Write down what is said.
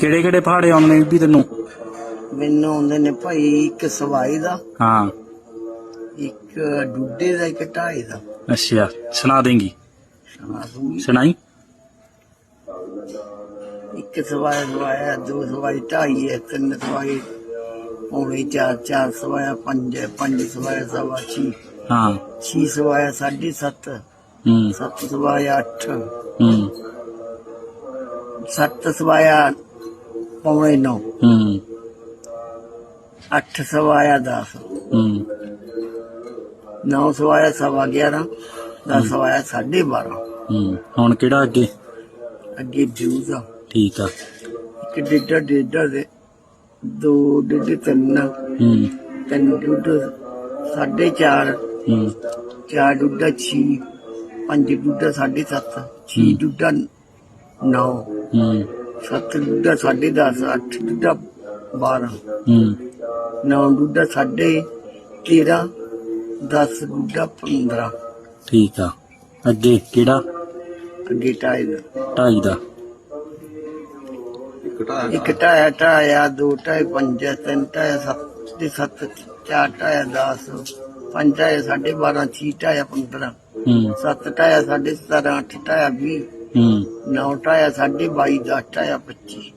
ਕਿਹੜੇ ਕਿਹੜੇ ਪਹਾੜੇ ਆਉਂਦੇ ਨੇ ਵੀ ਤੈਨੂੰ? ਮੈਨੂੰ ਆਉਂਦੇ ਨੇ ਭਾਈ ਇੱਕ ਸਵਾਈ ਦਾ ਹਾਂ। ਇੱਕ ਡੁੱਡੇ ਦਾ ਇੱਕ ਢਾਈ ਦਾ। ਅੱਛਾ ਸੁਣਾ ਦੇਂਗੀ। ਸੁਣਾ ਦੂੰਗੀ। ਸੁਣਾਈ? ਇੱਕ ਸਵਾਈ ਸਵਾਇਆ ਦੋ ਸਵਾਈ ਢਾਈ ਹੈ ਤਿੰਨ ਸਵਾਈ ਪੌਣੇ ਚਾਰ ਚਾਰ ਸਵਾਇਆ ਪੰਜ ਹੈ, ਪੰਜ ਸਵਾਇਆ ਸਵਾ ਛੀ। ਹਾਂ। ਛੀ ਸਵਾਇਆ ਸਾਢੇ ਸੱਤ ਹੂੰ। ਸੱਤ ਸਵਾਇਆ ਅੱਠ। ਹੂੰ। ਸੱਤ ਸਵਾਇਆ ਪੌਣੇ ਨੌ। ਹੂੰ। ਅੱਠ ਸਵਾਇਆ 10 ਹੂੰ। ਨੌ ਸਵਾਇਆ ਸਵਾ 11 ਦਸ ਸਵਾਇਆ ਸਾਢੇ 12 ਹੂੰ। ਹੁਣ ਕਿਹੜਾ ਅੱਗੇ? ਅੱਗੇ ਵਿਊਜ਼ ਆ। ਠੀਕ ਆ। ਇੱਕ ਡੇਢਾ ਡੇਢਾ ਦੇ ਦੋ ਡੇਢੇ ਤਿੰਨ। ਹੂੰ। ਤਿੰਨ ਡੁੱਡ ਸਾਢੇ ਚਾਰ। ਹੂੰ। ਚਾਰ ਡੁੱਡਾ ਛੀ ਪੰਜ ਡੁੱਡਾ ਸਾਢੇ ਸੱਤ ਛੀ ਹੂੰ। ਡੁੱਡਾ ਨੌ। ਹੂੰ। ਸੱਤ ਡੁੱਡਾ ਸਾਢੇ 10 ਅੱਠ ਡੁੱਡਾ 12 ਹੂੰ। ਨੌ ਡੁੱਡਾ ਸਾਢੇ 13 10 ਡੁੱਡਾ 15 ਠੀਕ ਆ। ਅੱਗੇ ਕਿਹੜਾ? ਅੱਗੇ ਢਾਈ ਦਾ। ਢਾਈ ਦਾ। ਇੱਕ ਢਾਇਆ ਢਾਇਆ ਦੋ ਢਾਈ ਪੰਜ ਤਿੰਨ ਢਾਇਆ ਸੱਤ ਤੇ ਸੱਤ ਚਾਰ ਢਾਇਆ 10 ਪੰਜ ਢਾਇਆ ਸਾਢੇ 12 ਛੇ ਢਾਇਆ 15 ਹੂੰ। ਸੱਤ ਢਾਇਆ ਸਾਢੇ 17 ਅੱਠ ਢਾਇਆ 20 ਹੂੰ। ਨੌ ਢਾਇਆ ਸਾਢੇ 22 ਦਸ ਢਾਇਆ 25